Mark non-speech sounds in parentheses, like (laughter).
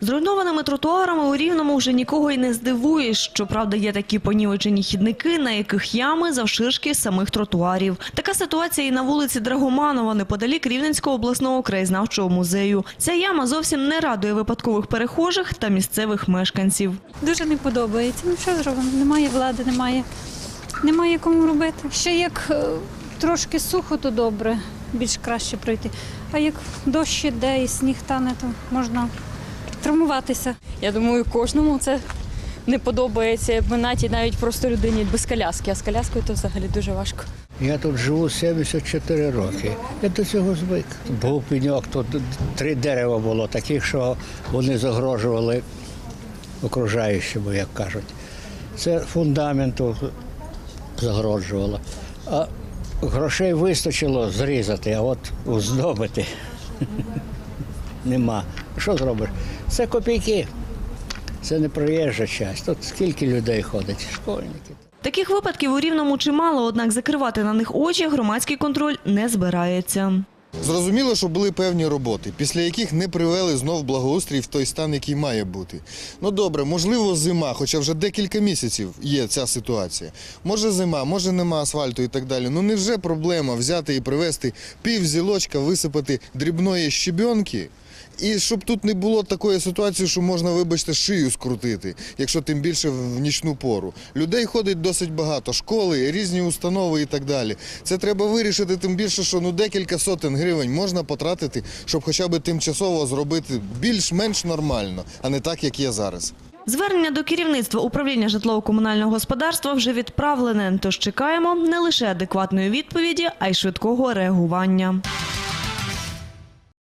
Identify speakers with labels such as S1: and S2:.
S1: Зруйнованими тротуарами у Рівному вже нікого й не здивуєш. Щоправда, є такі понівечені хідники, на яких ями завширшки самих тротуарів. Така ситуація і на вулиці Драгоманова, неподалік Рівненського обласного краєзнавчого музею. Ця яма зовсім не радує випадкових перехожих та місцевих мешканців.
S2: Дуже не подобається. Ну що зробимо? Немає влади, немає, немає кому робити. Ще як е, трошки сухо, то добре, більш краще пройти. А як дощ іде і сніг тане, то можна травмуватися.
S3: Я думаю, кожному це не подобається. Минаті навіть просто людині без коляски, а з коляскою то взагалі дуже важко.
S4: Я тут живу 74 роки. Я до цього звик. Був пеньок, тут три дерева було таких, що вони загрожували окружаючому, як кажуть. Це фундаменту загрожувало. А грошей вистачило зрізати, а от оздобити (laughs) нема. Що зробиш? Це копійки. Це не проїжджа часть. Тут скільки людей ходить? Школьники.
S1: Таких випадків у Рівному чимало, однак закривати на них очі громадський контроль не збирається.
S5: Зрозуміло, що були певні роботи, після яких не привели знов благоустрій в той стан, який має бути. Ну добре, можливо, зима, хоча вже декілька місяців є ця ситуація. Може зима, може нема асфальту і так далі. Ну невже проблема взяти і привезти пів зілочка, висипати дрібної щебенки? І щоб тут не було такої ситуації, що можна, вибачте, шию скрутити, якщо тим більше в нічну пору. Людей ходить досить багато, школи, різні установи і так далі. Це треба вирішити, тим більше, що ну декілька сотень гривень можна потратити, щоб хоча б тимчасово зробити більш-менш нормально, а не так, як є зараз.
S1: Звернення до керівництва управління житлово-комунального господарства вже відправлене, тож чекаємо не лише адекватної відповіді, а й швидкого реагування.